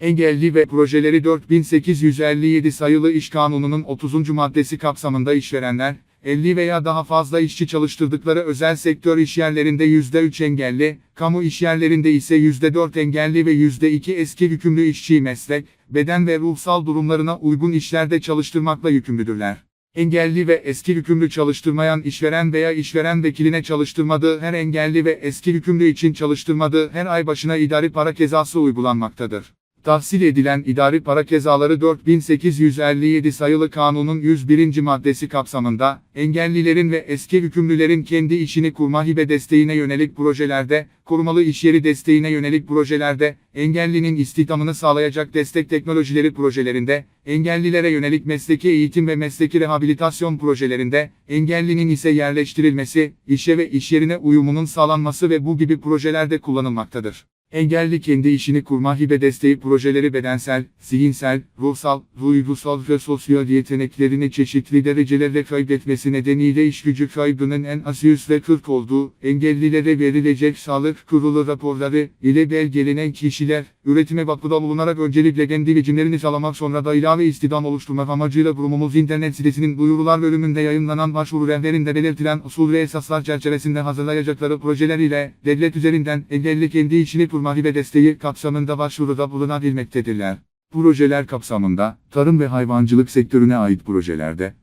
Engelli ve projeleri 4857 sayılı İş Kanunu'nun 30. maddesi kapsamında işverenler, 50 veya daha fazla işçi çalıştırdıkları özel sektör işyerlerinde %3 engelli, kamu işyerlerinde ise %4 engelli ve %2 eski hükümlü işçiyi meslek, beden ve ruhsal durumlarına uygun işlerde çalıştırmakla yükümlüdürler. Engelli ve eski hükümlü çalıştırmayan işveren veya işveren vekiline çalıştırmadığı her engelli ve eski hükümlü için çalıştırmadığı her ay başına idari para cezası uygulanmaktadır. Tahsil edilen idari para cezaları 4857 sayılı kanunun 101. maddesi kapsamında, engellilerin ve eski hükümlülerin kendi işini kurma hibe desteğine yönelik projelerde, korumalı işyeri desteğine yönelik projelerde, engellinin istihdamını sağlayacak destek teknolojileri projelerinde, engellilere yönelik mesleki eğitim ve mesleki rehabilitasyon projelerinde, engellinin ise yerleştirilmesi, işe ve işyerine uyumunun sağlanması ve bu gibi projelerde kullanılmaktadır. Engelli kendi işini kurma hibe desteği projeleri bedensel, zihinsel, ruhsal, duygusal ve sosyal yeteneklerini çeşitli derecelerde kaybetmesi nedeniyle iş gücü kaybının en az %40 olduğu, engellilere verilecek sağlık kurulu raporları ile belgelenen kişiler, üretime bakıda bulunarak öncelikle kendi biçimlerini sağlamak sonra da ilave istihdam oluşturmak amacıyla kurumumuz internet sitesinin duyurular bölümünde yayınlanan başvuru rehberinde belirtilen usul ve esaslar çerçevesinde hazırlayacakları projeler ile devlet üzerinden engelli kendi işini kurma hibe desteği kapsamında başvuruda bulunabilmektedirler. Projeler kapsamında, tarım ve hayvancılık sektörüne ait projelerde,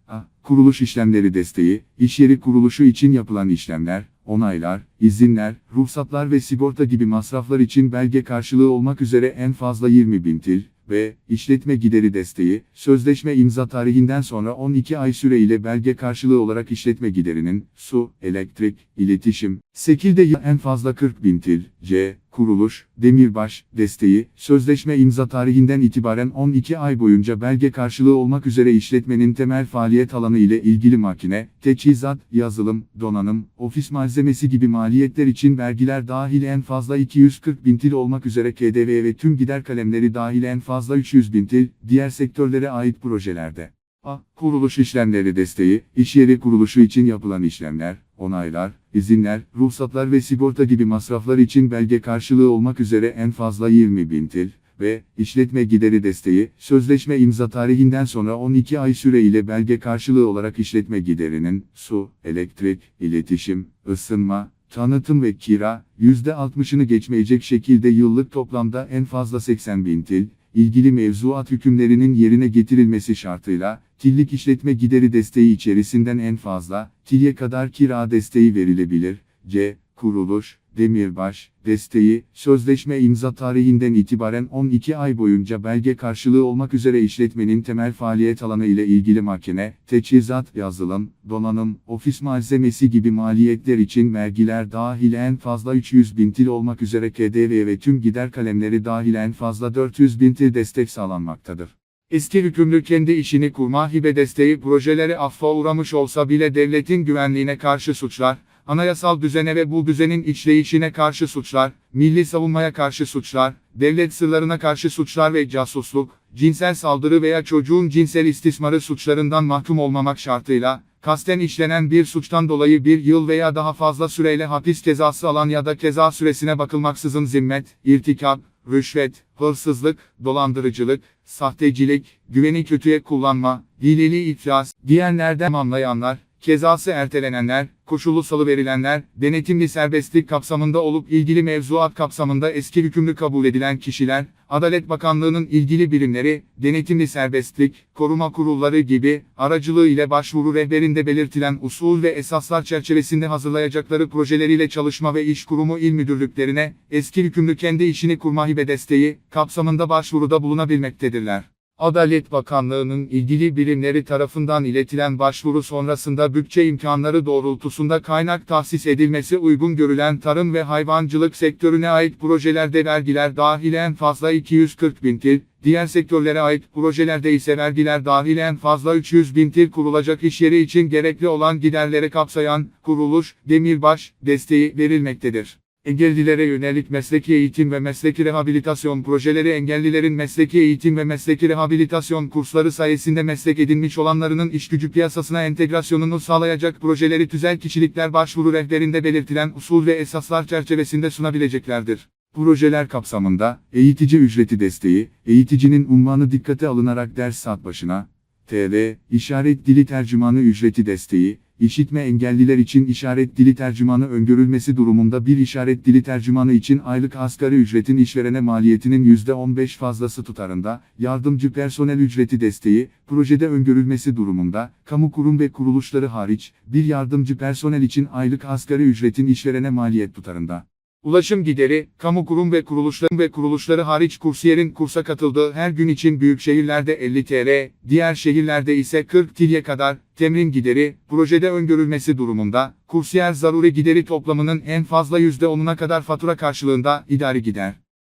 kuruluş işlemleri desteği, iş yeri kuruluşu için yapılan işlemler, onaylar, izinler, ruhsatlar ve sigorta gibi masraflar için belge karşılığı olmak üzere en fazla 20 bin til, ve işletme gideri desteği, sözleşme imza tarihinden sonra 12 ay süre ile belge karşılığı olarak işletme giderinin, su, elektrik, iletişim, sekilde en fazla 40 bin til, c, kuruluş, demirbaş, desteği, sözleşme imza tarihinden itibaren 12 ay boyunca belge karşılığı olmak üzere işletmenin temel faaliyet alanı ile ilgili makine, teçhizat, yazılım, donanım, ofis malzemesi gibi maliyetler için vergiler dahil en fazla 240 bin til olmak üzere KDV ve tüm gider kalemleri dahil en fazla 300 bin til, diğer sektörlere ait projelerde. A. Kuruluş işlemleri desteği, iş yeri kuruluşu için yapılan işlemler, onaylar, izinler, ruhsatlar ve sigorta gibi masraflar için belge karşılığı olmak üzere en fazla 20 bin til ve işletme gideri desteği, sözleşme imza tarihinden sonra 12 ay süre ile belge karşılığı olarak işletme giderinin, su, elektrik, iletişim, ısınma, tanıtım ve kira, %60'ını geçmeyecek şekilde yıllık toplamda en fazla 80 bin til, ilgili mevzuat hükümlerinin yerine getirilmesi şartıyla, tillik işletme gideri desteği içerisinden en fazla, tilye kadar kira desteği verilebilir. C. Kuruluş, demirbaş, desteği, sözleşme imza tarihinden itibaren 12 ay boyunca belge karşılığı olmak üzere işletmenin temel faaliyet alanı ile ilgili makine, teçhizat, yazılım, donanım, ofis malzemesi gibi maliyetler için vergiler dahil en fazla 300 bin til olmak üzere KDV ve tüm gider kalemleri dahil en fazla 400 bin til destek sağlanmaktadır. Eski hükümlü kendi işini kurma hibe desteği projeleri affa uğramış olsa bile devletin güvenliğine karşı suçlar, anayasal düzene ve bu düzenin işleyişine karşı suçlar, milli savunmaya karşı suçlar, devlet sırlarına karşı suçlar ve casusluk, cinsel saldırı veya çocuğun cinsel istismarı suçlarından mahkum olmamak şartıyla, kasten işlenen bir suçtan dolayı bir yıl veya daha fazla süreyle hapis cezası alan ya da ceza süresine bakılmaksızın zimmet, irtikap, rüşvet, hırsızlık, dolandırıcılık, sahtecilik, güveni kötüye kullanma, hileli iflas, diyenlerden anlayanlar, cezası ertelenenler, koşullu salıverilenler, denetimli serbestlik kapsamında olup ilgili mevzuat kapsamında eski hükümlü kabul edilen kişiler, Adalet Bakanlığı'nın ilgili birimleri, denetimli serbestlik, koruma kurulları gibi, aracılığı ile başvuru rehberinde belirtilen usul ve esaslar çerçevesinde hazırlayacakları projeleriyle çalışma ve iş kurumu il müdürlüklerine, eski hükümlü kendi işini kurma hibe desteği, kapsamında başvuruda bulunabilmektedirler. Adalet Bakanlığı'nın ilgili birimleri tarafından iletilen başvuru sonrasında bütçe imkanları doğrultusunda kaynak tahsis edilmesi uygun görülen tarım ve hayvancılık sektörüne ait projelerde vergiler dahil en fazla 240 bin til, diğer sektörlere ait projelerde ise vergiler dahil en fazla 300 bin til kurulacak iş yeri için gerekli olan giderleri kapsayan, kuruluş, demirbaş, desteği verilmektedir. Engellilere yönelik mesleki eğitim ve mesleki rehabilitasyon projeleri engellilerin mesleki eğitim ve mesleki rehabilitasyon kursları sayesinde meslek edinmiş olanlarının iş gücü piyasasına entegrasyonunu sağlayacak projeleri tüzel kişilikler başvuru rehberinde belirtilen usul ve esaslar çerçevesinde sunabileceklerdir. Projeler kapsamında, eğitici ücreti desteği, eğiticinin unvanı dikkate alınarak ders saat başına, TL, işaret dili tercümanı ücreti desteği, işitme engelliler için işaret dili tercümanı öngörülmesi durumunda bir işaret dili tercümanı için aylık asgari ücretin işverene maliyetinin %15 fazlası tutarında, yardımcı personel ücreti desteği, projede öngörülmesi durumunda, kamu kurum ve kuruluşları hariç, bir yardımcı personel için aylık asgari ücretin işverene maliyet tutarında. Ulaşım gideri, kamu kurum ve kuruluşların ve kuruluşları hariç kursiyerin kursa katıldığı her gün için büyük şehirlerde 50 TL, diğer şehirlerde ise 40 TL'ye kadar, temrin gideri, projede öngörülmesi durumunda, kursiyer zaruri gideri toplamının en fazla %10'una kadar fatura karşılığında idari gider.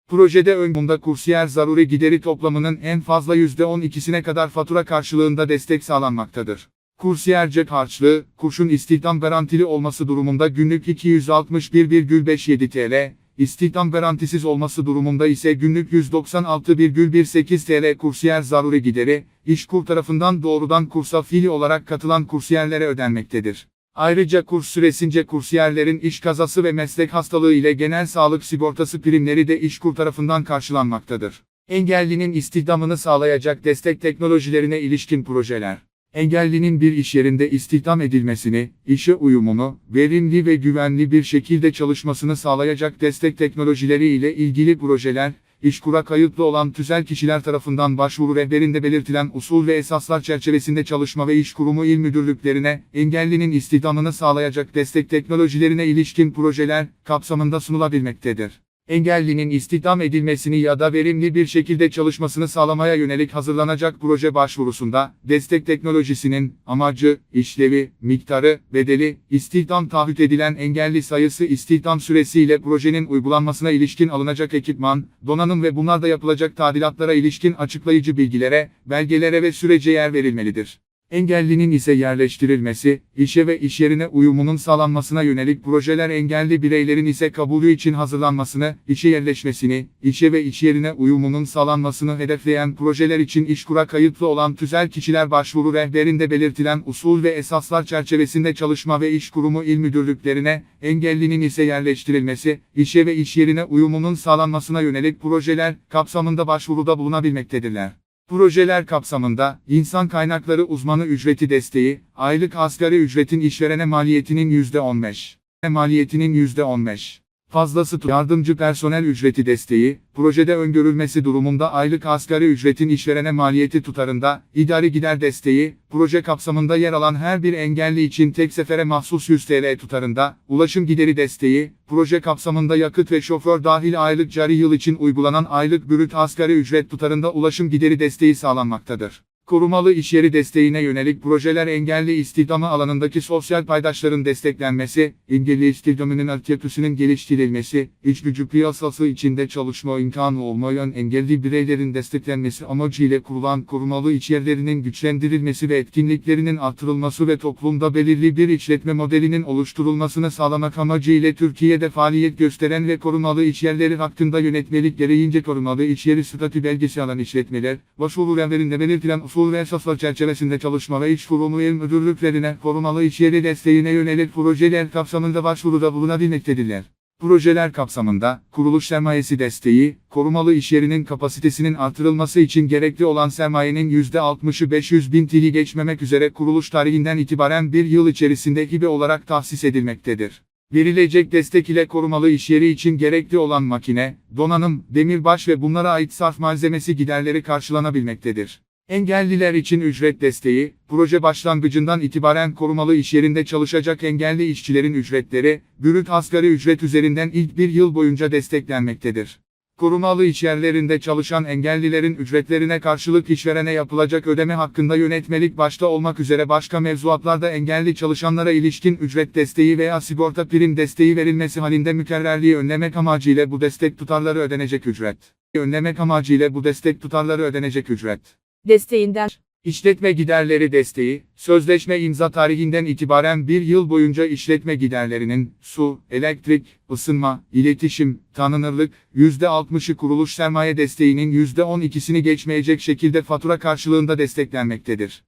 Projede öngörülmede kursiyer zaruri gideri toplamının en fazla %12'sine kadar fatura karşılığında destek sağlanmaktadır. Kursiyer cep harçlığı, kurşun istihdam garantili olması durumunda günlük 261,57 TL, istihdam garantisiz olması durumunda ise günlük 196,18 TL kursiyer zaruri gideri, işkur tarafından doğrudan kursa fiili olarak katılan kursiyerlere ödenmektedir. Ayrıca kurs süresince kursiyerlerin iş kazası ve meslek hastalığı ile genel sağlık sigortası primleri de işkur tarafından karşılanmaktadır. Engellinin istihdamını sağlayacak destek teknolojilerine ilişkin projeler. Engellinin bir iş yerinde istihdam edilmesini, işe uyumunu, verimli ve güvenli bir şekilde çalışmasını sağlayacak destek teknolojileri ile ilgili projeler, İşkur'a kayıtlı olan tüzel kişiler tarafından başvuru rehberinde belirtilen usul ve esaslar çerçevesinde çalışma ve iş kurumu il müdürlüklerine, engellinin istihdamını sağlayacak destek teknolojilerine ilişkin projeler, kapsamında sunulabilmektedir. Engellinin istihdam edilmesini ya da verimli bir şekilde çalışmasını sağlamaya yönelik hazırlanacak proje başvurusunda, destek teknolojisinin, amacı, işlevi, miktarı, bedeli, istihdam taahhüt edilen engelli sayısı istihdam süresi ile projenin uygulanmasına ilişkin alınacak ekipman, donanım ve bunlarda yapılacak tadilatlara ilişkin açıklayıcı bilgilere, belgelere ve sürece yer verilmelidir. Engellinin ise yerleştirilmesi, işe ve iş yerine uyumunun sağlanmasına yönelik projeler engelli bireylerin ise kabulü için hazırlanmasını, işe yerleşmesini, işe ve iş yerine uyumunun sağlanmasını hedefleyen projeler için işkura kayıtlı olan tüzel kişiler başvuru rehberinde belirtilen usul ve esaslar çerçevesinde çalışma ve iş kurumu il müdürlüklerine, engellinin ise yerleştirilmesi, işe ve iş yerine uyumunun sağlanmasına yönelik projeler kapsamında başvuruda bulunabilmektedirler. Projeler kapsamında, insan kaynakları uzmanı ücreti desteği, aylık asgari ücretin işverene maliyetinin %15, maliyetinin %15 fazlası yardımcı personel ücreti desteği, projede öngörülmesi durumunda aylık asgari ücretin işverene maliyeti tutarında, idari gider desteği, proje kapsamında yer alan her bir engelli için tek sefere mahsus 100 TL tutarında, ulaşım gideri desteği, proje kapsamında yakıt ve şoför dahil aylık cari yıl için uygulanan aylık brüt asgari ücret tutarında ulaşım gideri desteği sağlanmaktadır. Korumalı iş yeri desteğine yönelik projeler engelli istihdamı alanındaki sosyal paydaşların desteklenmesi, engelli istihdamının altyapısının geliştirilmesi, iş gücü piyasası içinde çalışma imkanı olmayan engelli bireylerin desteklenmesi amacıyla kurulan korumalı iş yerlerinin güçlendirilmesi ve etkinliklerinin artırılması ve toplumda belirli bir işletme modelinin oluşturulmasını sağlamak amacıyla Türkiye'de faaliyet gösteren ve korumalı iş yerleri hakkında yönetmelik gereğince korumalı iş yeri statü belgesi alan işletmeler, başvuru rehberinde belirtilen usul ve esaslar çerçevesinde çalışma ve iş kurumu il müdürlüklerine korumalı iş yeri desteğine yönelik projeler kapsamında başvuruda bulunabilmektedirler. Projeler kapsamında, kuruluş sermayesi desteği, korumalı iş yerinin kapasitesinin artırılması için gerekli olan sermayenin %60'ı 500 bin TL geçmemek üzere kuruluş tarihinden itibaren bir yıl içerisinde hibe olarak tahsis edilmektedir. Verilecek destek ile korumalı iş yeri için gerekli olan makine, donanım, demirbaş ve bunlara ait sarf malzemesi giderleri karşılanabilmektedir. Engelliler için ücret desteği, proje başlangıcından itibaren korumalı iş yerinde çalışacak engelli işçilerin ücretleri, brüt asgari ücret üzerinden ilk bir yıl boyunca desteklenmektedir. Korumalı iş yerlerinde çalışan engellilerin ücretlerine karşılık işverene yapılacak ödeme hakkında yönetmelik başta olmak üzere başka mevzuatlarda engelli çalışanlara ilişkin ücret desteği veya sigorta prim desteği verilmesi halinde mükerrerliği önlemek amacıyla bu destek tutarları ödenecek ücret. Önlemek amacıyla bu destek tutarları ödenecek ücret. Desteğinden İşletme giderleri desteği, sözleşme imza tarihinden itibaren bir yıl boyunca işletme giderlerinin, su, elektrik, ısınma, iletişim, tanınırlık, %60'ı kuruluş sermaye desteğinin %12'sini geçmeyecek şekilde fatura karşılığında desteklenmektedir.